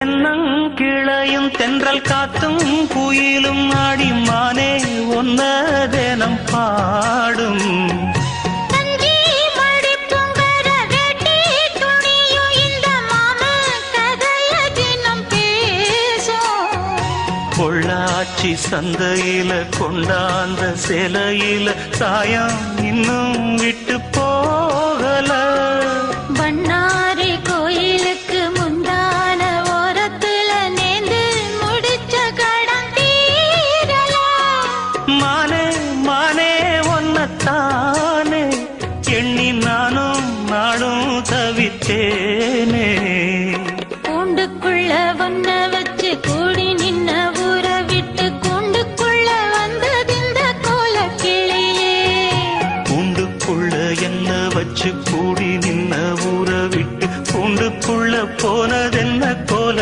தென்னங்கிளையும் தென்றல் காத்தும் குயிலும் ஆடி மானே ஒன்ன தினம் பாடும் பொள்ளாச்சி சந்தையில கொண்டாந்த சிலையில சாயம் இன்னும் விட்டு போகல நானும் நாடும் தவித்தேனே. கூண்டுக்குள்ள ஒன்ன வச்சு கூடி நின்ன ஊற விட்டு கூண்டுக்குள்ள வந்ததிந்த கோல கிளியே கூண்டுக்குள்ள என்ன வச்சு கூடி நின்ன ஊற விட்டு கூண்டுக்குள்ள போனதென்ன கோல